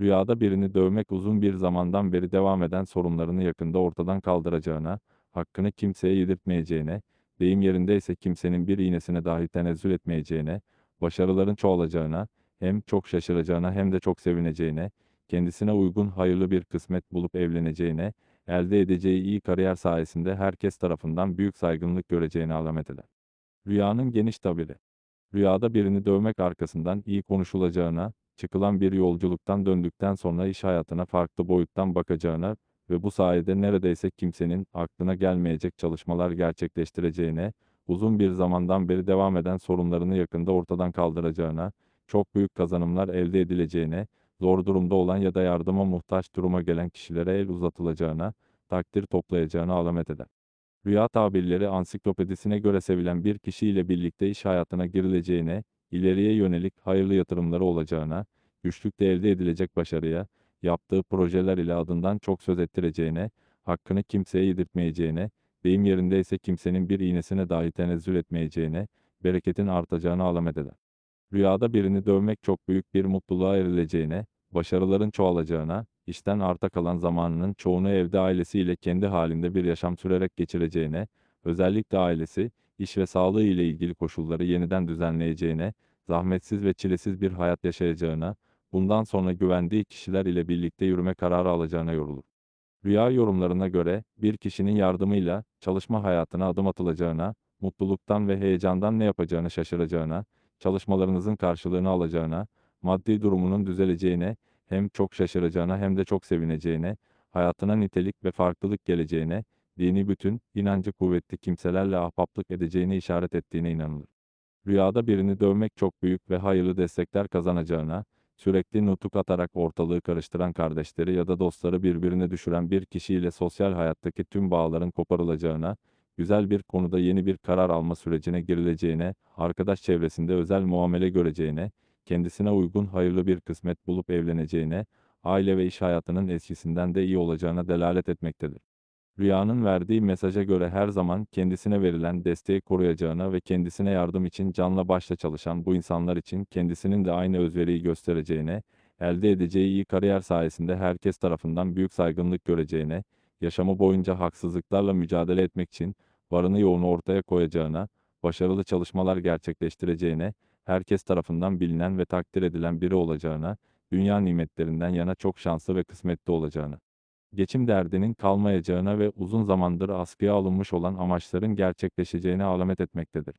Rüyada birini dövmek uzun bir zamandan beri devam eden sorunlarını yakında ortadan kaldıracağına, hakkını kimseye yedirtmeyeceğine, deyim yerindeyse kimsenin bir iğnesine dahi tenezzül etmeyeceğine, başarıların çoğalacağına, hem çok şaşıracağına hem de çok sevineceğine, kendisine uygun hayırlı bir kısmet bulup evleneceğine, elde edeceği iyi kariyer sayesinde herkes tarafından büyük saygınlık göreceğine alamet eder. Rüyanın geniş tabiri. Rüyada birini dövmek arkasından iyi konuşulacağına, çıkılan bir yolculuktan döndükten sonra iş hayatına farklı boyuttan bakacağına ve bu sayede neredeyse kimsenin aklına gelmeyecek çalışmalar gerçekleştireceğine, uzun bir zamandan beri devam eden sorunlarını yakında ortadan kaldıracağına, çok büyük kazanımlar elde edileceğine, zor durumda olan ya da yardıma muhtaç duruma gelen kişilere el uzatılacağına, takdir toplayacağına alamet eder. Rüya tabirleri ansiklopedisine göre sevilen bir kişiyle birlikte iş hayatına girileceğine, ileriye yönelik hayırlı yatırımları olacağına, güçlükte elde edilecek başarıya, yaptığı projeler ile adından çok söz ettireceğine, hakkını kimseye yedirtmeyeceğine, deyim yerindeyse kimsenin bir iğnesine dahi tenezzül etmeyeceğine, bereketin artacağına alamet eder. Rüyada birini dövmek çok büyük bir mutluluğa erileceğine, başarıların çoğalacağına, işten arta kalan zamanının çoğunu evde ailesiyle kendi halinde bir yaşam sürerek geçireceğine, özellikle ailesi, iş ve sağlığı ile ilgili koşulları yeniden düzenleyeceğine, zahmetsiz ve çilesiz bir hayat yaşayacağına, bundan sonra güvendiği kişiler ile birlikte yürüme kararı alacağına yorulur. Rüya yorumlarına göre, bir kişinin yardımıyla, çalışma hayatına adım atılacağına, mutluluktan ve heyecandan ne yapacağını şaşıracağına, çalışmalarınızın karşılığını alacağına, maddi durumunun düzeleceğine, hem çok şaşıracağına hem de çok sevineceğine, hayatına nitelik ve farklılık geleceğine, dini bütün, inancı kuvvetli kimselerle ahbaplık edeceğine işaret ettiğine inanılır. Rüyada birini dövmek çok büyük ve hayırlı destekler kazanacağına, sürekli nutuk atarak ortalığı karıştıran kardeşleri ya da dostları birbirine düşüren bir kişiyle sosyal hayattaki tüm bağların koparılacağına, güzel bir konuda yeni bir karar alma sürecine girileceğine, arkadaş çevresinde özel muamele göreceğine, kendisine uygun hayırlı bir kısmet bulup evleneceğine, aile ve iş hayatının eskisinden de iyi olacağına delalet etmektedir. Rüyanın verdiği mesaja göre her zaman kendisine verilen desteği koruyacağına ve kendisine yardım için canla başla çalışan bu insanlar için kendisinin de aynı özveriyi göstereceğine, elde edeceği iyi kariyer sayesinde herkes tarafından büyük saygınlık göreceğine, yaşamı boyunca haksızlıklarla mücadele etmek için varını yoğunu ortaya koyacağına, başarılı çalışmalar gerçekleştireceğine, herkes tarafından bilinen ve takdir edilen biri olacağına, dünya nimetlerinden yana çok şanslı ve kısmetli olacağına, geçim derdinin kalmayacağına ve uzun zamandır askıya alınmış olan amaçların gerçekleşeceğine alamet etmektedir.